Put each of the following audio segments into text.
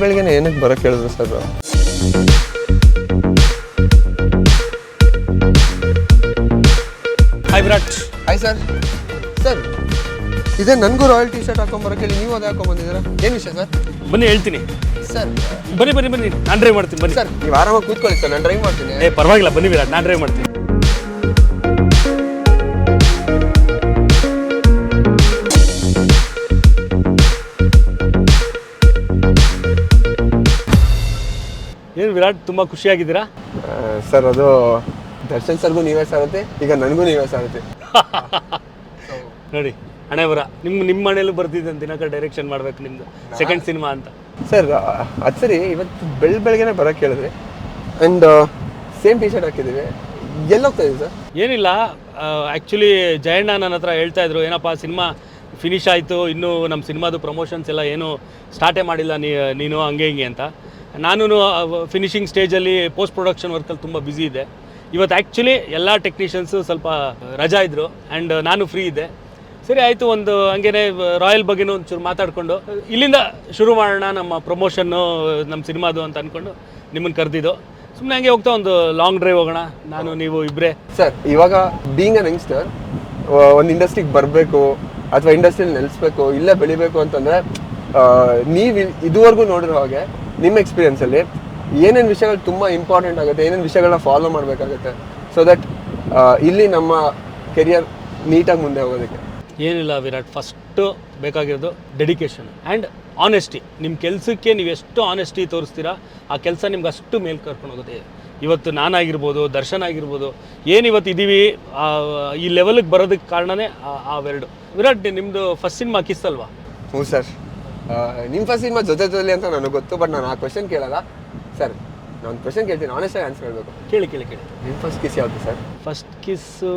ಬೆಳ್ ಬೆಳಗ್ಗೆನೆ ಏನಕ್ಕೆ ಬರೋಕ್ಕೆ ಹೇಳಿದ್ರು sir hi Virat hi sir sir ಇದೇ ನನಗೂ ರಾಯಲ್ ಟಿ ಶರ್ಟ್ ಹಾಕೊಂಬರಕ್ಕೆ ಹೇಳಿ ನೀವು ಅದೇ ಹಾಕೊಂಬಂದಿದ್ದೀರಾ ಏನು ವಿಷಯ ಸರ್ ಬನ್ನಿ ಹೇಳ್ತೀನಿ. ಸರ್ ಬನ್ನಿ ಬನ್ನಿ ಬನ್ನಿ. ನಾನು ಡ್ರೈವ್ ಮಾಡ್ತೀನಿ ಬನ್ನಿ. ಸರ್ ನೀವು ಆರಾಮಾಗಿ ಕೂತ್ಕೊಳ್ಳಿ ಸರ್ ನಾನು ಡ್ರೈವ್ ಮಾಡ್ತೀನಿ. ಏ ಪರವಾಗಿಲ್ಲ. ಬನ್ನಿ ವಿರಾಟ್ ನಾನು ಡ್ರೈವ್ ಮಾಡ್ತೀನಿ. ವಿರಾಟ್ ತುಂಬಾ ಖುಷಿಯಾಗಿದ್ದೀರಾ? ಸರ್ ಅದು ದರ್ಶನ್ ಸರ್ಗೂ ನೀವೇ ಸಾರುತ್ತೆ ಈಗ ನನಗೂ ನೀವೇ ಸಾರುತ್ತೆ ನೋಡಿ ಹಣೆ ಬರ. ನಿಮ್ಮ ನಿಮ್ಮ ಮನೇಲೂ ಬರ್ತಿದ್ದೆ ದಿನಕ ಡೈರೆಕ್ಷನ್ ಮಾಡ್ಬೇಕು ನಿಮ್ದು. ಸೆಕೆಂಡ್ ಸಿನಿಮಾ ಅಂತ. ಸರ್ ಅದು ಸರಿ ಇವತ್ತು ಬೆಳ್ ಬೆಳಗ್ಗೆನೆ ಬರೋಕ್ಕೆ ಹೇಳಿದ್ರಿ ಆ್ಯಂಡ್ ಸೇಮ್ ಟಿ ಶರ್ಟ್ ಹಾಕಿದ್ದೀವಿ. ಎಲ್ಲೋಗ್ತಾ ಇದ್ದೀವಿ ಸರ್? ಏನಿಲ್ಲ ಆ್ಯಕ್ಚುಲಿ ಜಯಣ್ಣ ನನ್ನ ಹತ್ರ ಹೇಳ್ತಾ ಇದ್ರು ಏನಪ್ಪ ಸಿನಿಮಾ ಫಿನಿಶ್ ಆಯಿತು ಇನ್ನೂ ನಮ್ಮ ಸಿನಿಮಾದು ಪ್ರಮೋಷನ್ಸ್ ಎಲ್ಲ ಏನು ಸ್ಟಾರ್ಟೇ ಮಾಡಿಲ್ಲ ನೀ ನೀನು ಹಂಗೆ ಹಿಂಗೆ ಅಂತ. ನಾನು ಫಿನಿಶಿಂಗ್ ಸ್ಟೇಜಲ್ಲಿ ಪೋಸ್ಟ್ ಪ್ರೊಡಕ್ಷನ್ ವರ್ಕಲ್ಲಿ ತುಂಬ ಬ್ಯುಸಿ ಇದೆ ಇವತ್ತು ಆ್ಯಕ್ಚುಲಿ ಎಲ್ಲ ಟೆಕ್ನಿಷಿಯನ್ಸು ಸ್ವಲ್ಪ ರಜಾ ಇದ್ದರು ಆ್ಯಂಡ್ ನಾನು ಫ್ರೀ ಇದೆ ಸರಿ, ಆಯಿತು, ಒಂದು ಹಂಗೇನೆ ರಾಯಲ್ ಬಗ್ಗೆನೂ ಒಂಚೂರು ಮಾತಾಡಿಕೊಂಡು, ಇಲ್ಲಿಂದ ಶುರು ಮಾಡೋಣ ನಮ್ಮ ಪ್ರಮೋಷನ್ನು ನಮ್ಮ ಸಿನಿಮಾದು ಅಂತ ಅಂದ್ಕೊಂಡು ನಿಮ್ಮನ್ನು ಕರೆದಿದ್ದು. ಸುಮ್ಮನೆ ಹಂಗೆ ಹೋಗ್ತಾ ಒಂದು ಲಾಂಗ್ ಡ್ರೈವ್ ಹೋಗೋಣ. ನಾನು, ನೀವು ಇಬ್ಬರೇ ಸರ್, ಇವಾಗ ಬೀಂಗ್ ಅನ್ ಯಂಗ್ಸ್ಟರ್ ಒಂದು ಇಂಡಸ್ಟ್ರಿಗೆ ಬರಬೇಕು ಅಥವಾ ಇಂಡಸ್ಟ್ರಿಯಲ್ಲಿ ನೆಲೆಸ್ಬೇಕು, ಇಲ್ಲೇ ಬೆಳಿಬೇಕು ಅಂತಂದರೆ ನೀವು ಇದುವರೆಗೂ ನೋಡಿರೋ ಹಾಗೆ ನಿಮ್ಮ ಎಕ್ಸ್ಪೀರಿಯನ್ಸಲ್ಲಿ ಏನೇನು ವಿಷಯಗಳು ತುಂಬ ಇಂಪಾರ್ಟೆಂಟ್ ಆಗುತ್ತೆ ಏನೇನು ವಿಷಯಗಳನ್ನ ಫಾಲೋ ಮಾಡಬೇಕಾಗುತ್ತೆ ಸೊ ದಟ್ ಇಲ್ಲಿ ನಮ್ಮ ಕೆರಿಯರ್ ನೀಟಾಗಿ ಮುಂದೆ ಹೋಗೋದಕ್ಕೆ. ಏನಿಲ್ಲ ವಿರಾಟ್ ಫಸ್ಟು ಬೇಕಾಗಿರೋದು ಡೆಡಿಕೇಶನ್ ಆ್ಯಂಡ್ ಆನೆಸ್ಟಿ ನಿಮ್ಮ ಕೆಲಸಕ್ಕೆ ನೀವು ಎಷ್ಟು ಆನೆಸ್ಟಿ ತೋರಿಸ್ತೀರಾ ಆ ಕೆಲಸ ನಿಮ್ಗೆ ಅಷ್ಟು ಮೇಲ್ ಕರ್ಕೊಂಡು ಹೋಗುತ್ತೆ. ಇವತ್ತು ನಾನಾಗಿರ್ಬೋದು ದರ್ಶನ್ ಆಗಿರ್ಬೋದು ಏನು ಇವತ್ತು ಇದ್ದೀವಿ ಈ ಲೆವೆಲ್ಗೆ ಬರೋದಕ್ಕೆ ಕಾರಣನೇ ಆ- ಅವೆರಡು ವಿರಾಟ್ ನಿಮ್ಮದು ಫಸ್ಟ್ ಸಿನಿಮಾ ಕಿಸ್ ಅಲ್ವಾ? ಹ್ಞೂ ಸರ್. ನಿಮ್ಮ ಫಸ್ಟ್ ಸಿನಿಮಾ ಜೊತೆ ಜೊತೆ ಅಂತ ನನಗೆ ಗೊತ್ತು ಬಟ್ ನಾನು ಆ ಕ್ವಶನ್ ಕೇಳಲ್ಲ. ಸರ್ ನಾನು ಕ್ವಶನ್ ಕೇಳ್ತೀನಿ ಆನೆಸ್ಟಾಗಿ ಆನ್ಸರ್ ಹೇಳಬೇಕು. ಕೇಳಿ ಕೇಳಿ ಕೇಳಿ. ನಿಮ್ಮ ಫಸ್ಟ್ ಕಿಸ್ ಯಾವುದು ಸರ್ ಫಸ್ಟ್ ಕಿಸ್ಸು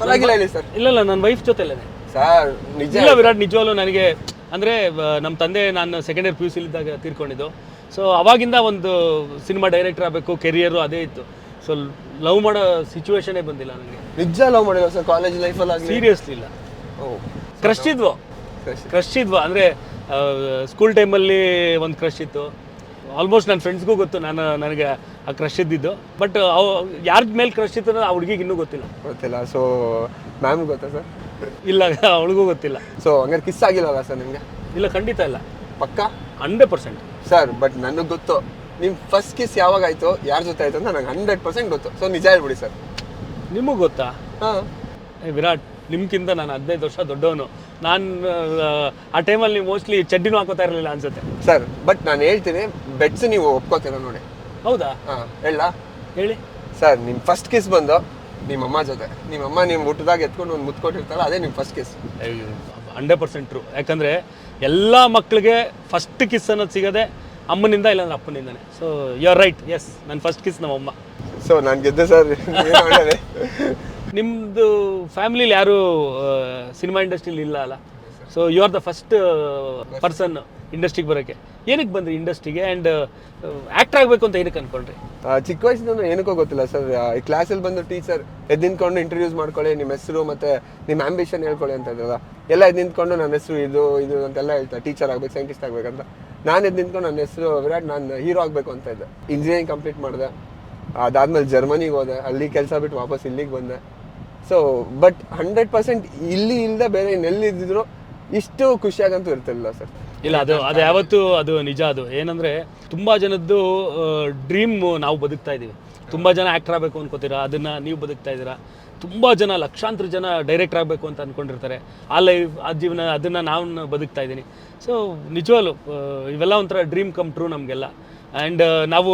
ಪರವಾಗಿಲ್ಲ ಹೇಳಿ ಸರ್ ಇಲ್ಲ ಇಲ್ಲ ನನ್ನ ವೈಫ್ ಜೊತೆಲೇ ಸರ್ ನಿಜ ಇಲ್ಲ ವಿರಾಟ್ ನಿಜವಾಗ್ಲೂ ನನಗೆ ಅಂದರೆ ನಮ್ಮ ತಂದೆ ನಾನು ಸೆಕೆಂಡ್ ಇಯರ್ ಪಿ ಯು ಸಿಲಿದ್ದಾಗ ತೀರ್ಕೊಂಡಿದ್ದು. ಸೊ ಅವಾಗಿಂದ ಒಂದು ಸಿನಿಮಾ ಡೈರೆಕ್ಟರ್ ಆಗಬೇಕು ಕೆರಿಯರು ಅದೇ ಇತ್ತು. ಸೊ ಲವ್ ಮಾಡೋ ಸಿಚುವೇಶನೇ ಬಂದಿಲ್ಲ ನನಗೆ. ನಿಜ ಲವ್ ಮಾಡಿಲ್ಲ ಸರ್ ಕಾಲೇಜ್ ಲೈಫಲ್ಲಿ ಸೀರಿಯಸ್ಲಿ ಇಲ್ಲ. ಓ ಕ್ರಶ್ ಇದ್ವು. ಕ್ರಶ್ ಇದ್ವು? ಅಂದರೆ ಸ್ಕೂಲ್ ಟೈಮಲ್ಲಿ ಒಂದು ಕ್ರಶ್ ಇತ್ತು. ಆಲ್ಮೋಸ್ಟ್ ನನ್ನ ಫ್ರೆಂಡ್ಸ್ಗೂ ಗೊತ್ತು ನಾನು ನನಗೆ ಆ ಕ್ರಶ್ ಇದ್ದಿದ್ದು. ಬಟ್ ಅವು ಯಾರ ಮೇಲೆ ಕ್ರಶ್ ಇತ್ತು ಅನ್ನೋದು ಆ ಹುಡುಗಿಗೆ ಇನ್ನೂ ಗೊತ್ತಿಲ್ಲ. ಗೊತ್ತಿಲ್ಲ ಸೊ ಮ್ಯಾಮ್ ಗೊತ್ತಾ ಸರ್ ಇಲ್ಲ ಅವಳಿಗೂ ಗೊತ್ತಿಲ್ಲ. ಸೊ ಹಂಗಾರೆ ಕಿಸ್ ಆಗಿಲ್ಲಲ್ಲ ಸರ್ ನಿಮಗೆ? ಇಲ್ಲ ಖಂಡಿತ ಇಲ್ಲ. ಪಕ್ಕ? ಹಂಡ್ರೆಡ್ ಪರ್ಸೆಂಟ್ ಸರ್ ಬಟ್ ನನಗೆ ಗೊತ್ತು ನಿಮ್ಮ ಫಸ್ಟ್ ಕಿಸ್ ಯಾವಾಗ ಆಯಿತು ಯಾರ ಜೊತೆ ಆಯಿತು ಅಂತ ನನಗೆ ಹಂಡ್ರೆಡ್ ಪರ್ಸೆಂಟ್ ಗೊತ್ತು. ಸೊ ನಿಜ ಹೇಳ್ಬಿಡಿ ಸರ್ ನಿಮಗೂ ಗೊತ್ತಾ? ಹಾಂ. ವಿರಾಟ್ ನಿಮ್ಗಿಂತ ನಾನು ಹದಿನೈದು ವರ್ಷ ದೊಡ್ಡವನು. ನಾನು ಆ ಟೈಮಲ್ಲಿ ನೀವು ಮೋಸ್ಟ್ಲಿ ಚಡ್ಡಿನೂ ಹಾಕೋತಾ ಇರಲಿಲ್ಲ ಅನ್ಸುತ್ತೆ. ಸರ್ ಬಟ್ ನಾನು ಹೇಳ್ತೀನಿ ಬೆಟ್ಸ್ ನೀವು ಒಪ್ಕೋತೀರ ನೋಡಿ. ಹೌದಾ? ಹಾಂ ಹೇಳ. ಹೇಳಿ. ಸರ್ ನಿಮ್ಮ ಫಸ್ಟ್ ಕಿಸ್ ಬಂದು ನಿಮ್ಮ ಅಮ್ಮ ಜೊತೆ. ನಿಮ್ಮ ಅಮ್ಮ ನಿಮ್ಮ ಊಟದಾಗ ಎತ್ಕೊಂಡು ಒಂದು ಮುತ್ತು ಕೊಟ್ಟಿರ್ತಾರಲ್ಲ ಅದೇ ನಿಮ್ಮ first kiss hundred percent true ಯಾಕಂದರೆ ಎಲ್ಲ ಮಕ್ಕಳಿಗೆ ಫಸ್ಟ್ ಕಿಸ್ ಅನ್ನೋದು ಸಿಗೋದೆ ಅಮ್ಮನಿಂದ ಇಲ್ಲಾಂದ್ರೆ ಅಪ್ಪನಿಂದನೇ. So you are right yes ನನ್ನ ಫಸ್ಟ್ ಕಿಸ್ ನಮ್ಮಮ್ಮ. ಸೊ ನಾನು ಗೆದ್ದೆ ಸರ್. ಒಳ್ಳೆಯದೇ ನಿಮ್ಮದು ಫ್ಯಾಮಿಲಿಲಿ ಯಾರು ಸಿನಿಮಾ ಇಂಡಸ್ಟ್ರಿಲಿ ಇಲ್ಲ ಅಲ್ಲ? So you are the first person ಇಂಡಸ್ಟ್ರಿಗೆ ಬರೋಕ್ಕೆ. ಏನಕ್ಕೆ ಬಂದ್ರಿ ಇಂಡಸ್ಟ್ರಿಗೆ ಆ್ಯಂಡ್ ಆ್ಯಕ್ಟರ್ ಆಗಬೇಕು ಅಂತ ಏನಕ್ಕೆ ಅನ್ಕೊಂಡ್ರಿ? ಚಿಕ್ಕ ವಯಸ್ಸಿಂದ ಏನಕ್ಕೋ ಗೊತ್ತಿಲ್ಲ ಸರ್. ಈ ಕ್ಲಾಸಲ್ಲಿ ಬಂದು ಟೀಚರ್ ಎದ್ದು ನಿಂತ್ಕೊಂಡು ಇಂಟ್ರೊಡ್ಯೂಸ್ ಮಾಡ್ಕೊಳ್ಳಿ, ನಿಮ್ಮ ಹೆಸರು ಮತ್ತೆ ನಿಮ್ಮ ಆಂಬಿಷನ್ ಹೇಳ್ಕೊಳ್ಳಿ ಅಂತ ಇದ್ರಲ್ಲ. ಎಲ್ಲ ಎದ್ದು ನಿಂತ್ಕೊಂಡು ನನ್ನ ಹೆಸರು ಇದು ಇದು ಅಂತೆಲ್ಲ ಹೇಳ್ತಾರೆ. ಟೀಚರ್ ಆಗಬೇಕು ಸೈಂಟಿಸ್ಟ್ ಆಗಬೇಕಂತ. ನಾನು ಎದ್ದು ನಿಂತ್ಕೊಂಡು ನನ್ನ ಹೆಸರು ವಿರಾಟ್, ನಾನು ಹೀರೋ ಆಗಬೇಕು ಅಂತ ಇದ್ದೆ. ಇಂಜಿನಿಯರಿಂಗ್ ಕಂಪ್ಲೀಟ್ ಮಾಡಿದೆ. ಅದಾದ್ಮೇಲೆ ಜರ್ಮನಿಗೆ ಹೋದೆ. ಅಲ್ಲಿ ಕೆಲಸ ಬಿಟ್ಟು ವಾಪಸ್ ಇಲ್ಲಿಗೆ ಬಂದೆ. ಸೊ ಬಟ್ ಹಂಡ್ರೆಡ್ ಪರ್ಸೆಂಟ್ ಇಲ್ಲಿ ಇಲ್ಲದೆ ಬೇರೆ ಇನ್ನೆಲ್ಲಿದ್ದಿದ್ರು ಇಷ್ಟು ಖುಷಿಯಾಗಂತೂ ಇರ್ತಿಲ್ಲ ಸರ್. ಇಲ್ಲ ಅದು ಅದು ಯಾವತ್ತು ಅದು ನಿಜ ಅದು. ಏನಂದ್ರೆ ತುಂಬಾ ಜನದ್ದು ಡ್ರೀಮ್ ನಾವು ಬದುಕ್ತಾ ಇದ್ದೀವಿ. ತುಂಬಾ ಜನ ಆಕ್ಟರ್ ಆಗಬೇಕು ಅನ್ಕೋತೀರಾ? ಅದನ್ನ ನೀವು ಬದುಕ್ತಾ ಇದ್ದೀರಾ? ತುಂಬಾ ಜನ ಲಕ್ಷಾಂತರ ಜನ ಡೈರೆಕ್ಟರ್ ಆಗಬೇಕು ಅಂತ ಅನ್ಕೊಂಡಿರ್ತಾರೆ. ಆ ಲೈಫ್ ಆ ಜೀವನ ಅದನ್ನ ನಾನು ಬದುಕ್ತಾ ಇದ್ದೀನಿ. ಸೊ ನಿಜವಾಗ್ಲು ಆ, ಇವೆಲ್ಲ ಒಂಥರ ಡ್ರೀಮ್ ಕಮ್ ಟ್ರೂ ನಮಗೆಲ್ಲ. ಆ್ಯಂಡ್ ನಾವು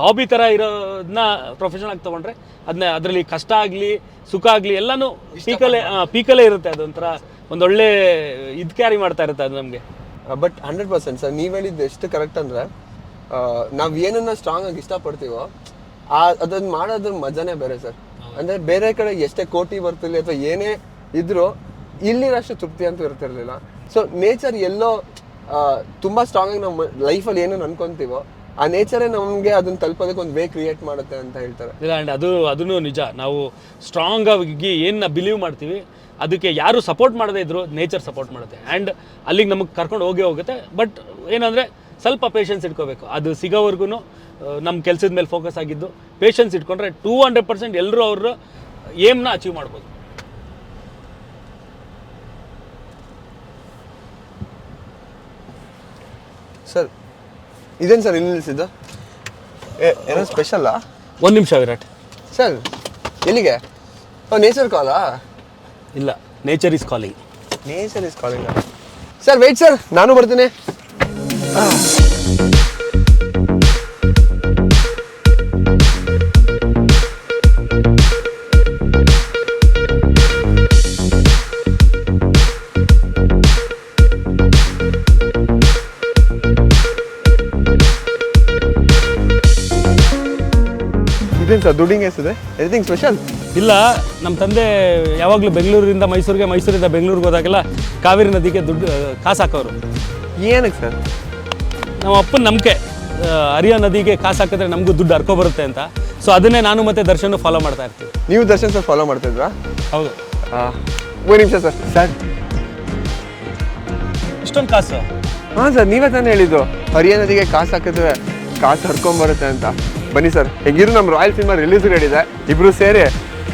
ಹಾಬಿ ಥರ ಇರೋದನ್ನ ಪ್ರೊಫೆಷನ್ ಆಗಿ ತೊಗೊಂಡ್ರೆ ಅದನ್ನ ಅದರಲ್ಲಿ ಕಷ್ಟ ಆಗಲಿ ಸುಖ ಆಗಲಿ ಎಲ್ಲನೂ ಪೀಕಲ್ಲೇ ಪೀಕಲ್ಲೇ ಇರುತ್ತೆ ಅದೊಂಥರ ಒಂದೊಳ್ಳೆ ಇದು ಕ್ಯಾರಿ ಮಾಡ್ತಾ ಇರುತ್ತೆ ಅದು ನಮಗೆ. ಬಟ್ ಹಂಡ್ರೆಡ್ ಪರ್ಸೆಂಟ್ ಸರ್ ನೀವು ಹೇಳಿದ್ದು ಎಷ್ಟು ಕರೆಕ್ಟ್ ಅಂದರೆ ನಾವು ಏನನ್ನ ಸ್ಟ್ರಾಂಗ್ ಆಗಿ ಇಷ್ಟಪಡ್ತೀವೋ ಆ ಅದನ್ನ ಮಾಡೋದ್ರ ಮಜಾನೇ ಬೇರೆ ಸರ್ ಅಂದರೆ ಬೇರೆ ಕಡೆ ಎಷ್ಟೇ ಕೋಟಿ ಬರ್ತಿರಲಿ ಅಥವಾ ಏನೇ ಇದ್ರೂ ಇಲ್ಲಿರೋಷ್ಟು ತೃಪ್ತಿ ಅಂತೂ ಇರ್ತಿರ್ಲಿಲ್ಲ. ಸೊ ನೇಚರ್ ಎಲ್ಲೋ ತುಂಬ ತುಂಬಾ ಸ್ಟ್ರಾಂಗ್ ಆಗಿ ನಾವು ಲೈಫಲ್ಲಿ ಏನೇನು ಅನ್ಕೊಂತೀವೋ ಆ ನೇಚರೇ ನಮಗೆ ಅದನ್ನ ತಲುಪೋದಕ್ಕೆ ಒಂದು ವೇ ಕ್ರಿಯೇಟ್ ಮಾಡುತ್ತೆ ಅಂತ ಹೇಳ್ತಾರೆ. ಇಲ್ಲ ಆ್ಯಂಡ್ ಅದು ಅದೂ ನಿಜ. ನಾವು ಸ್ಟ್ರಾಂಗ್ ಆಗಿ ಏನು ಬಿಲೀವ್ ಮಾಡ್ತೀವಿ ಅದಕ್ಕೆ ಯಾರು ಸಪೋರ್ಟ್ ಮಾಡದೇ ಇದ್ರು ನೇಚರ್ ಸಪೋರ್ಟ್ ಮಾಡುತ್ತೆ. ಆ್ಯಂಡ್ ಅಲ್ಲಿಗೆ ನಮಗೆ ಕರ್ಕೊಂಡು ಹೋಗೇ ಹೋಗುತ್ತೆ. ಬಟ್ ಏನಂದರೆ ಸ್ವಲ್ಪ ಪೇಷನ್ಸ್ ಇಟ್ಕೋಬೇಕು. ಅದು ಸಿಗೋವರೆಗೂ ನಮ್ಮ ಕೆಲಸದ ಮೇಲೆ ಫೋಕಸ್ ಆಗಿದ್ದು ಪೇಷನ್ಸ್ ಇಟ್ಕೊಂಡ್ರೆ ಟೂ ಹಂಡ್ರೆಡ್ ಪರ್ಸೆಂಟ್ ಎಲ್ಲರೂ ಅವರು ಏಮ್ನ ಅಚೀವ್ ಮಾಡ್ಬೋದು. ಸರ್ ಇದೇನು ಸರ್ ಇಲ್ಲಿ ನಿಲ್ಸಿದ್ದು? ಏ- ಏನೋ ಸ್ಪೆಷಲ್ಲಾ ಒಂದು ನಿಮಿಷ ವಿರಾಟ್. ಸರ್ ಎಲ್ಲಿಗೆ? ಓ ನೇಚರ್ ಕಾಲಾ ಇಲ್ಲ nature is calling nature is calling sir wait sir ನಾನು ಬರ್ತೀನಿ. ಸರ್ ದುಡ್ಡಿಂಗ್ ಎಷ್ಟಿದೆ? ಎನಿಥಿಂಗ್ ಸ್ಪೆಷಲ್ ಇಲ್ಲ ನಮ್ಮ ತಂದೆ ಯಾವಾಗಲೂ ಬೆಂಗಳೂರಿಂದ ಮೈಸೂರಿಗೆ ಮೈಸೂರಿಂದ ಬೆಂಗಳೂರಿಗೆ ಹೋದಾಗೆಲ್ಲ ಕಾವೇರಿ ನದಿಗೆ ದುಡ್ಡು ಕಾಸು ಹಾಕೋರು ಏನಕ್ಕೆ ಸರ್? ನಮ್ಮ ಅಪ್ಪನ ನಂಬಿಕೆ ಹರಿಯ ನದಿಗೆ ಕಾಸು ಹಾಕಿದ್ರೆ ನಮಗೂ ದುಡ್ಡು ಹರ್ಕೊ ಬರುತ್ತೆ ಅಂತ. ಸೊ ಅದನ್ನೇ ನಾನು ಮತ್ತೆ ದರ್ಶನ ಫಾಲೋ ಮಾಡ್ತಾ ಇರ್ತೀವಿ ನೀವು ದರ್ಶನ್ ಸರ್ ಫಾಲೋ ಮಾಡ್ತಿದ್ರಾ? ಹೌದು. ಒಂದು ನಿಮಿಷ ಸರ್. ಸರ್. ಇಷ್ಟೊಂದು ಕಾಸು? ಹಾಂ ಸರ್ ನೀವೇ ತಾನೇ ಹೇಳಿದ್ದು. ಹರಿಯ ನದಿಗೆ ಕಾಸು ಹಾಕಿದ್ರೆ ಕಾಸು ಹರ್ಕೊಂಬರುತ್ತೆ ಅಂತ. ಬನ್ನಿ ಸರ್. ಹೆಂಗಿರು ನಮ್ಮ ರಾಯಲ್ ಸಿನಿಮಾ ರಿಲೀಸ್ ಇದೆ ಇಬ್ರು ಸೇರಿ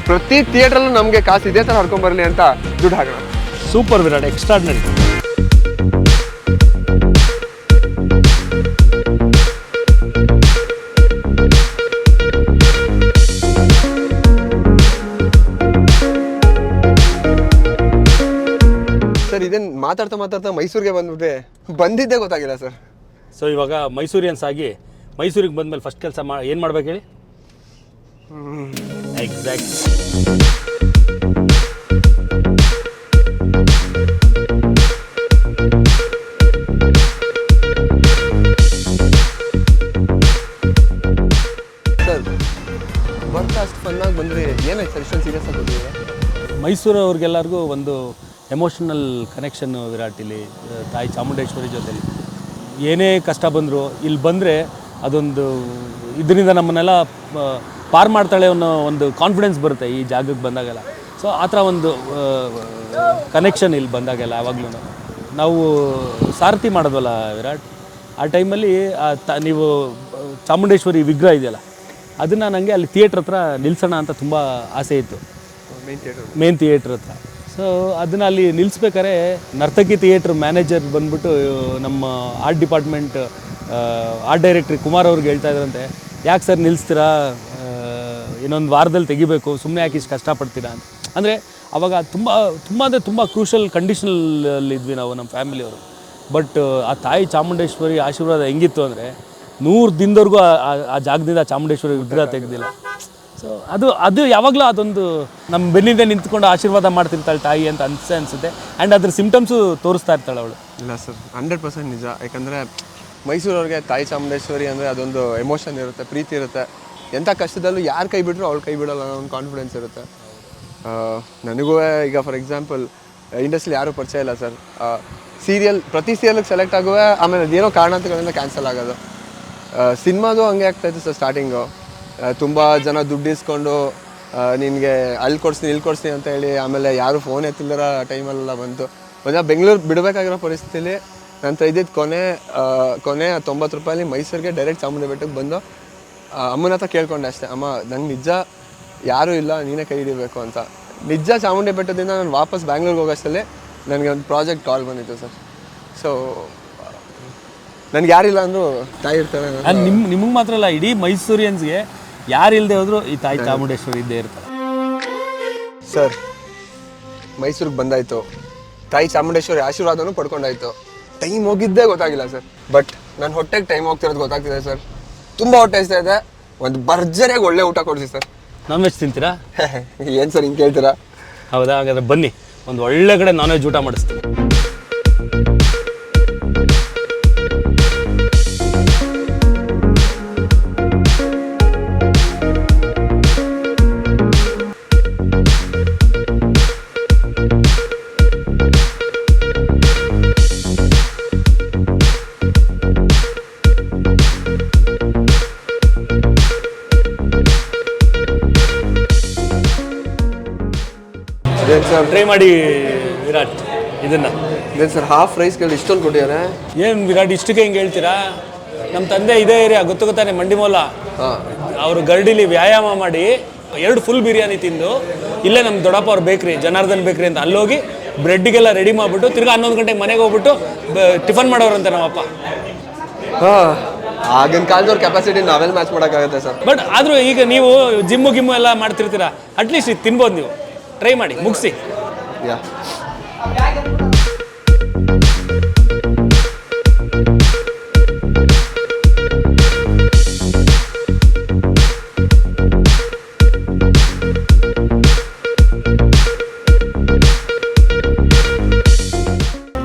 ಪ್ರತಿ ಥಿಯೇಟ್ರಲ್ಲೂ ನಮಗೆ ಕಾಸು ಇದೇ ಥರ ಬರಲಿ ಅಂತ ದುಡ್ಡು ಹಾಕೋಣ. ಸೂಪರ್ ವಿರಾಟ್ ಎಕ್ಸ್ಟ್ರಾಡ್ನರಿ ಸರ್ ಇದೇನು ಮಾತಾಡ್ತಾ ಮಾತಾಡ್ತಾ ಮೈಸೂರಿಗೆ ಬಂದ್ಬಿಟ್ಟೆ ಬಂದಿದ್ದೇ ಗೊತ್ತಾಗಿಲ್ಲ ಸರ್. ಸೊ ಇವಾಗ ಮೈಸೂರಿಯನ್ಸ್ ಆಗಿ ಮೈಸೂರಿಗೆ ಬಂದಮೇಲೆ ಫಸ್ಟ್ ಕೆಲಸ ಮಾ ಏನು ಮಾಡ್ಬೇಕು ಹೇಳಿ? ಎಕ್ಸಾಕ್ಟ್ ಸರ್ ವರ್ಕ್ ಅಷ್ಟು ಫನ್ನಾಗಿ ಬಂದರೆ. ಏನಾಯ್ತು ಸರ್ ಇಷ್ಟೊಂದು ಸೀರಿಯಸ್ ಆಗಿ ಮೈಸೂರವ್ರಿಗೆಲ್ಲರಿಗೂ ಒಂದು ಎಮೋಷನಲ್ ಕನೆಕ್ಷನ್ ವಿರಾಟ್ ಇಲ್ಲಿ ತಾಯಿ ಚಾಮುಂಡೇಶ್ವರಿ ಜೊತೆಲಿ. ಏನೇ ಕಷ್ಟ ಬಂದರೂ ಇಲ್ಲಿ ಬಂದರೆ ಅದೊಂದು ಇದರಿಂದ ನಮ್ಮನ್ನೆಲ್ಲ ಪಾರ್ ಮಾಡ್ತಾಳೆ ಅನ್ನೋ ಒಂದು ಕಾನ್ಫಿಡೆನ್ಸ್ ಬರುತ್ತೆ ಈ ಜಾಗಕ್ಕೆ ಬಂದಾಗೆಲ್ಲ. ಸೊ ಆ ಥರ ಒಂದು ಕನೆಕ್ಷನ್ ಇಲ್ಲಿ ಬಂದಾಗೆಲ್ಲ ಯಾವಾಗಲೂ ನಾವು ಸಾರಥಿ ಮಾಡೋದಲ್ಲ ವಿರಾಟ್ ಆ ಟೈಮಲ್ಲಿ ಆ ತ ನೀವು ಚಾಮುಂಡೇಶ್ವರಿ ವಿಗ್ರಹ ಇದೆಯಲ್ಲ ಅದನ್ನು ನನಗೆ ಅಲ್ಲಿ ಥಿಯೇಟ್ರ್ ಹತ್ರ ನಿಲ್ಲಿಸೋಣ ಅಂತ ತುಂಬ ಆಸೆ ಇತ್ತು. ಮೇನ್ ಥಿಯೇಟ್ರ್ ಹತ್ರ. ಸೊ ಅದನ್ನು ಅಲ್ಲಿ ನಿಲ್ಲಿಸ್ಬೇಕಾದ್ರೆ ನರ್ತಕಿ ಥಿಯೇಟ್ರ್ ಮ್ಯಾನೇಜರ್ ಬಂದ್ಬಿಟ್ಟು ನಮ್ಮ ಆರ್ಟ್ ಡಿಪಾರ್ಟ್ಮೆಂಟ್ ಆರ್ಟ್ ಡೈರೆಕ್ಟ್ರಿ ಕುಮಾರ್ ಅವ್ರಿಗೆ ಹೇಳ್ತಾ ಇದ್ರಂತೆ ಯಾಕೆ ಸರ್ ನಿಲ್ಲಿಸ್ತೀರಾ ಇನ್ನೊಂದು ವಾರದಲ್ಲಿ ತೆಗಿಬೇಕು ಸುಮ್ಮನೆ ಯಾಕೆ ಇಷ್ಟು ಕಷ್ಟಪಡ್ತೀರಾ? ಅಂತ. ಅಂದರೆ ಅವಾಗ ತುಂಬ ತುಂಬ ಅಂದರೆ ತುಂಬ ಕ್ರೂಷಲ್ ಕಂಡೀಷನಲ್ಲಿ ಇದ್ವಿ ನಾವು ನಮ್ಮ ಫ್ಯಾಮಿಲಿಯವರು ಬಟ್ ಆ ತಾಯಿ ಚಾಮುಂಡೇಶ್ವರಿ ಆಶೀರ್ವಾದ ಹೆಂಗಿತ್ತು ಅಂದರೆ ನೂರು ದಿನದವರೆಗೂ ಆ- ಜಾಗದಿಂದ ಚಾಮುಂಡೇಶ್ವರಿ ವಿಗ್ರಹ ತೆಗೆದಿಲ್ಲ. ಸೊ ಅದು ಅದು ಯಾವಾಗಲೂ ಅದೊಂದು ನಮ್ಮ ಬೆನ್ನಿಂದ ನಿಂತ್ಕೊಂಡು ಆಶೀರ್ವಾದ ಮಾಡ್ತಿರ್ತಾಳೆ ತಾಯಿ ಅಂತ ಅನ್ಸೇ ಅನಿಸುತ್ತೆ. ಆ್ಯಂಡ್ ಅದ್ರ ಸಿಮ್ಟಮ್ಸು ತೋರಿಸ್ತಾ ಇರ್ತಾಳೆ ಅವಳು. ಇಲ್ಲ ಸರ್ ಹಂಡ್ರೆಡ್ ಪರ್ಸೆಂಟ್ ನಿಜ. ಯಾಕಂದರೆ ಮೈಸೂರವ್ರಿಗೆ ತಾಯಿ ಚಾಮುಂಡೇಶ್ವರಿ ಅಂದರೆ ಅದೊಂದು ಎಮೋಷನ್ ಇರುತ್ತೆ, ಪ್ರೀತಿ ಇರುತ್ತೆ. ಎಂಥ ಕಷ್ಟದಲ್ಲೂ ಯಾರು ಕೈ ಬಿಟ್ಟರು ಅವ್ಳು ಕೈ ಬಿಡೋಲ್ಲ ಅನ್ನೋ ಒಂದು ಕಾನ್ಫಿಡೆನ್ಸ್ ಇರುತ್ತೆ. ನನಗೂ ಈಗ ಫಾರ್ ಎಕ್ಸಾಂಪಲ್ ಇಂಡಸ್ಟ್ರಿಲಿ ಯಾರೂ ಪರಿಚಯ ಇಲ್ಲ ಸರ್ ಸೀರಿಯಲ್ ಪ್ರತಿ ಸೀರಿಯಲ್ಗೆ ಸೆಲೆಕ್ಟ್ ಆಗುವೆ, ಆಮೇಲೆ ಅದೇನೋ ಕಾರಣಾಂತರಗಳಿಂದ ಕ್ಯಾನ್ಸಲ್ ಆಗೋದು. ಸಿನಿಮಾದು ಹಂಗೆ ಆಗ್ತಾಯಿತ್ತು ಸರ್ ಸ್ಟಾರ್ಟಿಂಗು ತುಂಬ ಜನ ದುಡ್ಡು ಇಸ್ಕೊಂಡು ನಿನಗೆ ಅಲ್ಲಿ ಕೊಡ್ಸ್ತೀನಿ, ಇಲ್ಲಿ ಕೊಡ್ಸ್ತೀನಿ ಅಂತ ಹೇಳಿ ಆಮೇಲೆ ಯಾರು ಫೋನ್ ಎತ್ತಿಲ್ಲರ ಟೈಮಲ್ಲೆಲ್ಲ ಬಂತು. ಒಂದು ಬೆಂಗಳೂರು ಬಿಡಬೇಕಾಗಿರೋ ಪರಿಸ್ಥಿತಿಲಿ ನಂತರ ಇದ್ದಿದ್ದು ಕೊನೆ ಕೊನೆ ತೊಂಬತ್ತು ರೂಪಾಯಲ್ಲಿ ಮೈಸೂರಿಗೆ ಡೈರೆಕ್ಟ್ ಚಾಮುಂಡಿ ಬೆಟ್ಟಕ್ಕೆ ಬಂದು ಅಮ್ಮನ ಹತ್ರ ಕೇಳ್ಕೊಂಡೆ ಅಷ್ಟೇ ಅಮ್ಮ ನಂಗೆ ನಿಜ ಯಾರೂ ಇಲ್ಲ ನೀನೇ ಕೈ ಹಿಡಿಬೇಕು ಅಂತ. ನಿಜ ಚಾಮುಂಡಿ ಬೆಟ್ಟದಿಂದ ನಾನು ವಾಪಸ್ ಬ್ಯಾಂಗ್ಳೂರ್ಗೆ ಹೋಗೋಷ್ಟಲ್ಲಿ ನನಗೆ ಒಂದು ಪ್ರಾಜೆಕ್ಟ್ ಕಾಲ್ ಬಂದಿತ್ತು ಸರ್. ಸೊ ನನಗೆ ಯಾರಿಲ್ಲ ಅಂದರೂ ತಾಯಿ ಇರ್ತಾರೆ ನಿಮ್ಮ ನಿಮಗೆ ಮಾತ್ರ ಅಲ್ಲ ಇಡೀ ಮೈಸೂರಿಯನ್ಸ್ಗೆ ಯಾರು ಇಲ್ಲದೆ ಹೋದ್ರು ಈ ತಾಯಿ ಚಾಮುಂಡೇಶ್ವರಿ ಇದ್ದೇ ಇರ್ತಾರೆ. ಸರ್ ಮೈಸೂರಿಗೆ ಬಂದಾಯಿತು. ತಾಯಿ ಚಾಮುಂಡೇಶ್ವರಿ ಆಶೀರ್ವಾದನೂ ಪಡ್ಕೊಂಡಾಯ್ತು. ಟೈಮ್ ಹೋಗಿದ್ದೇ ಗೊತ್ತಾಗಿಲ್ಲ ಸರ್. ಬಟ್ ನನ್ನ ಹೊಟ್ಟೆಗೆ ಟೈಮ್ ಹೋಗ್ತಿರೋದು ಗೊತ್ತಾಗ್ತಿದೆ ಸರ್. ತುಂಬ ಹೊಟ್ಟೆ ಇಷ್ಟ ಇದೆ. ಒಂದು ಭರ್ಜರಿಯಾಗಿ ಒಳ್ಳೆ ಊಟ ಕೊಡಿಸಿ ಸರ್. ನಾನ್ ವೆಜ್ ತಿಂತೀರಾ? ಏನು ಸರ್ ಹಿಂಗೆ ಕೇಳ್ತೀರಾ? ಹೌದಾ? ಹಾಗಾದ್ರೆ ಬನ್ನಿ. ಒಂದು ಒಳ್ಳೆ ಕಡೆ ನಾನ್ ವೆಜ್ ಊಟ ಮಾಡಿಸ್ತೀನಿ. ಟ್ರೈ ಮಾಡಿ ವಿರಾಟ್ ಇದನ್ನ. ಇದೇನು ಸರ್ ಹಾಫ್ ರೈಸ್ ಕೇಳಿ ಇಷ್ಟೊಂದು ಕೊಟ್ಟಿದ್ದಾರೆ. ಏನು ವಿರಾಟ್ ಇಷ್ಟಕ್ಕೆ ಹಿಂಗೆ ಹೇಳ್ತೀರಾ? ನಮ್ಮ ತಂದೆ ಇದೇ ಏರಿಯಾ ಗೊತ್ತು ಗೊತ್ತಾನೆ ಮಂಡಿಮೋಲ ಅವರು ಗರ್ಡಿಲಿ ವ್ಯಾಯಾಮ ಮಾಡಿ ಎರಡು ಫುಲ್ ಬಿರಿಯಾನಿ ತಿಂದು ಇಲ್ಲೇ ನಮ್ಮ ದೊಡ್ಡಪ್ಪ ಅವ್ರ ಬೇಕ್ರಿ ಜನಾರ್ದನ್ ಬೇಕ್ರಿ ಅಂತ ಅಲ್ಲೋಗಿ ಬ್ರೆಡ್ಗೆಲ್ಲ ರೆಡಿ ಮಾಡಿಬಿಟ್ಟು ತಿರ್ಗಾ ಹನ್ನೊಂದು ಗಂಟೆಗೆ ಮನೆಗೆ ಹೋಗ್ಬಿಟ್ಟು ಟಿಫನ್ ಮಾಡೋರಂತೆ ನಮ್ಮಪ್ಪ. ಹಾಂ ಆಗಿನ ಕಾಲದವ್ರ ಕೆಪಾಸಿಟಿ ನಾವೆಲ್ಲ ಮ್ಯಾಚ್ ಮಾಡೋಕ್ಕಾಗುತ್ತೆ ಸರ್ ಬಟ್ ಆದರೂ ಈಗ ನೀವು ಜಿಮ್ಮು ಗಿಮ್ಮು ಎಲ್ಲ ಮಾಡ್ತಿರ್ತೀರಾ? ಅಟ್ಲೀಸ್ಟ್ ಇದು ತಿನ್ಬೋದು ನೀವು. ಟ್ರೈ ಮಾಡಿ ಮುಗಿಸಿ. ಯಾ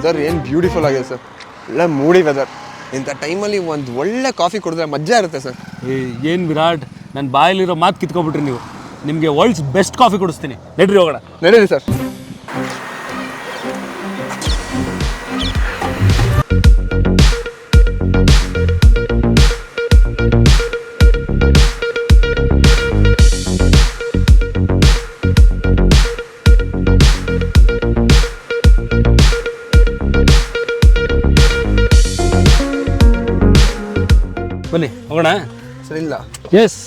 ಸರ್ ಏನು ಬ್ಯೂಟಿಫುಲ್ ಆಗಿದೆ ಸರ್ ಒಳ್ಳೆ ಮೂಡಿ ವೆದರ್ ಇಂಥ ಟೈಮಲ್ಲಿ ಒಂದು ಒಳ್ಳೆ ಕಾಫಿ ಕುಡಿದ್ರೆ ಮಜಾ ಇರುತ್ತೆ ಸರ್ ಏನು ವಿರಾಟ್ ನನ್ನ ಬಾಯಲ್ಲಿರೋ ಮಾತು ಕಿತ್ಕೊಬಿಟ್ರಿ ನೀವು. ನಿಮಗೆ ವರ್ಲ್ಡ್ಸ್ ಬೆಸ್ಟ್ ಕಾಫಿ ಕುಡಿಸ್ತೀನಿ. ನಡ್ರಿ ಹೋಗೋಣ. ನಡೀರಿ ಸರ್ ಬನ್ನಿ ಹೋಗೋಣ? ಸರಿ ಇಲ್ಲ. ಎಸ್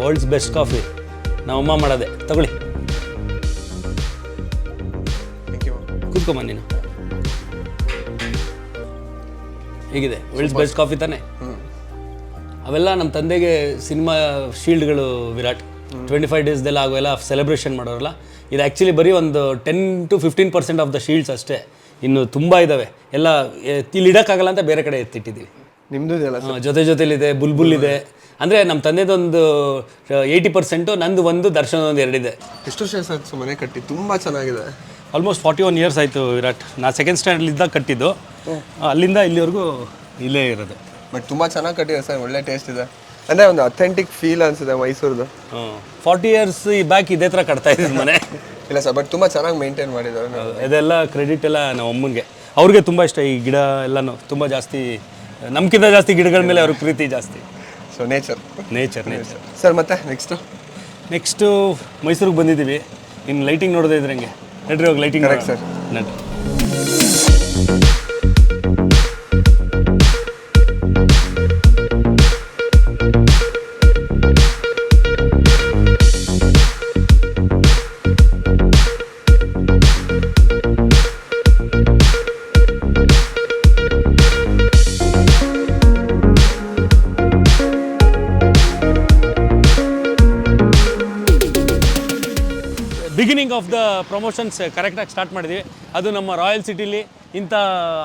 ವರ್ಲ್ಡ್ಸ್ ಬೆಸ್ಟ್ ಕಾಫಿ ನಮ್ಮಮ್ಮ ಮಾಡೋದೆ. ತಗೊಳ್ಳಿ. ಕೂತ್ಕೊಂಬ ನೀನು ಹೀಗಿದೆ. ವರ್ಲ್ಡ್ಸ್ ಬೆಸ್ಟ್ ಕಾಫಿ ತಾನೆ? ಅವೆಲ್ಲ ನಮ್ಮ ತಂದೆಗೆ ಸಿನಿಮಾ ಶೀಲ್ಡ್ಗಳು ವಿರಾಟ್. ಟ್ವೆಂಟಿ ಫೈವ್ ಡೇಸ್ದೆಲ್ಲ ಆಗೋಲ್ಲ ಸೆಲೆಬ್ರೇಷನ್ ಮಾಡೋರಲ್ಲ. ಇದು ಆ್ಯಕ್ಚುಲಿ ಬರೀ ಒಂದು ten to fifteen percent of the shields ಅಷ್ಟೇ. ಇನ್ನು ತುಂಬ ಇದ್ದಾವೆ ಎಲ್ಲ ಇಲ್ಲಿ ಇಡೋಕ್ಕಾಗಲ್ಲ ಅಂತ ಬೇರೆ ಕಡೆ ಎತ್ತಿಟ್ಟಿದ್ದೀವಿ. ನಿಮ್ಮದು ಜೊತೆ ಜೊತೆಲಿದೆ ಬುಲ್ಬುಲ್ ಇದೆ. ಅಂದರೆ ನಮ್ಮ ತಂದೆದೊಂದು ಏಯ್ಟಿ ಪರ್ಸೆಂಟು ನಂದು ಒಂದು ದರ್ಶನ ಒಂದು ಎರಡಿದೆ. ಎಷ್ಟು ವರ್ಷ ಸರ್ ಮನೆ ಕಟ್ಟಿ? ತುಂಬ ಚೆನ್ನಾಗಿದೆ. ಆಲ್ಮೋಸ್ಟ್ ಫಾರ್ಟಿ ಒನ್ ಇಯರ್ಸ್ ಆಯಿತು ವಿರಾಟ್. ನಾ ಸೆಕೆಂಡ್ ಸ್ಟ್ಯಾಂಡರ್ಡ್ ಇದ್ದಾಗ ಕಟ್ಟಿದ್ದು. ಅಲ್ಲಿಂದ ಇಲ್ಲಿವರೆಗೂ ಇಲ್ಲೇ ಇರೋದು. ಬಟ್ ತುಂಬ ಚೆನ್ನಾಗಿ ಕಟ್ಟಿದೆ ಸರ್ ಒಳ್ಳೆ ಟೇಸ್ಟ್ ಇದೆ. ಅಂದರೆ ಒಂದು ಅಥೆಂಟಿಕ್ ಫೀಲ್ ಅನಿಸಿದೆ ಮೈಸೂರ್ದು. ಫಾರ್ಟಿ ಇಯರ್ಸ್ ಈ ಬ್ಯಾಕ್ ಇದೇ ಥರ ಕಟ್ತಾ ಇದ್ದೀನಿ ಮನೆ. ಇಲ್ಲ ಸರ್ ಬಟ್ ತುಂಬ ಚೆನ್ನಾಗಿ ಮೇಂಟೈನ್ ಮಾಡಿದ್ದಾರೆ. ಇದೆಲ್ಲ ಕ್ರೆಡಿಟ್ ಎಲ್ಲ ನಮ್ಮ ಅಮ್ಮನಿಗೆ. ಅವ್ರಿಗೆ ತುಂಬ ಇಷ್ಟ ಈ ಗಿಡ ಎಲ್ಲನೂ ತುಂಬ ಜಾಸ್ತಿ ನಮ್ಗಿಂತ ಜಾಸ್ತಿ ಗಿಡಗಳ ಮೇಲೆ ಅವ್ರಿಗೆ ಪ್ರೀತಿ ಜಾಸ್ತಿ. So nature nature nature sir ಮತ್ತೆ? ನೆಕ್ಸ್ಟು ನೆಕ್ಸ್ಟು ಮೈಸೂರಿಗೆ ಬಂದಿದ್ದೀವಿ. ಇನ್ನು ಲೈಟಿಂಗ್ ನೋಡೋದೇ ಇದ್ರೆ ಹಂಗೆ? ನಡ್ರಿ ಹೋಗಿ ಲೈಟಿಂಗ್ ಕರೆಕ್ಟ್ ಸರ್ ನಡ್ರಿ. ಪ್ರಮೋಷನ್ಸ್ ಕರೆಕ್ಟಾಗಿ ಸ್ಟಾರ್ಟ್ ಮಾಡಿದ್ವಿ. ಅದು ನಮ್ಮ ರಾಯಲ್ ಸಿಟಿಲಿ ಇಂಥ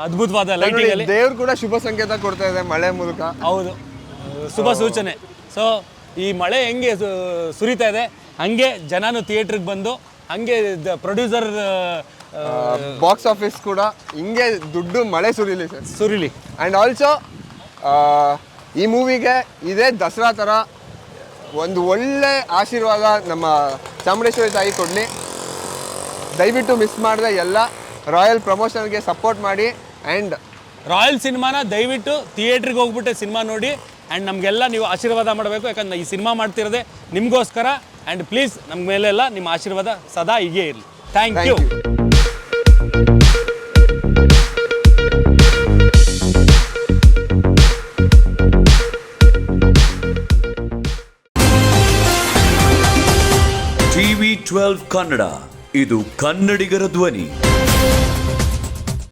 ಅದ್ಭುತವಾದ ದೇವರು ದೇವ್ರು ಕೂಡ ಶುಭ ಸಂಕೇತ ಕೊಡ್ತಾ ಇದೆ ಮಳೆ ಮೂಲಕ. ಹೌದು. ಶುಭ ಸೂಚನೆ. ಸೊ ಈ ಮಳೆ ಹೆಂಗೆ ಸುರಿತಾ ಇದೆ ಹಂಗೆ ಜನನು ಥಿಯೇಟ್ರಿಗೆ ಬಂದು ಹಂಗೆ ಪ್ರೊಡ್ಯೂಸರ್ ಬಾಕ್ಸ್ ಆಫೀಸ್ ಕೂಡ ಹಿಂಗೆ ದುಡ್ಡು ಮಳೆ ಸುರಿಲಿ ಸರ್. ಸುರಿಲಿ. ಆ್ಯಂಡ್ ಆಲ್ಸೋ ಈ ಮೂವಿಗೆ ಇದೇ ದಸರಾ ಥರ ಒಂದು ಒಳ್ಳೆ ಆಶೀರ್ವಾದ ನಮ್ಮ ಚಾಮುಂಡೇಶ್ವರಿ ತಾಯಿ ಕೊಡಲಿ. ದಯವಿಟ್ಟು ಮಿಸ್ ಮಾಡದೆ ಎಲ್ಲ ರಾಯಲ್ ಪ್ರಮೋಷನ್ಗೆ ಸಪೋರ್ಟ್ ಮಾಡಿ ಆ್ಯಂಡ್ ರಾಯಲ್ ಸಿನಿಮಾನ ದಯವಿಟ್ಟು ಥಿಯೇಟ್ರಿಗೆ ಹೋಗ್ಬಿಟ್ಟು ಸಿನಿಮಾ ನೋಡಿ ಆ್ಯಂಡ್ ನಮಗೆಲ್ಲ ನೀವು ಆಶೀರ್ವಾದ ಮಾಡಬೇಕು. ಯಾಕಂದ್ರೆ ಈ ಸಿನಿಮಾ ಮಾಡ್ತಿರೋದೆ ನಿಮಗೋಸ್ಕರ ಆ್ಯಂಡ್ ಪ್ಲೀಸ್ ನಮ್ಮ ಮೇಲೆಲ್ಲ ನಿಮ್ಮ ಆಶೀರ್ವಾದ ಸದಾ ಹೀಗೆ ಇರಲಿ. Thank you T V TV twelve Kannada ಇದು ಕನ್ನಡಿಗರ ಧ್ವನಿ.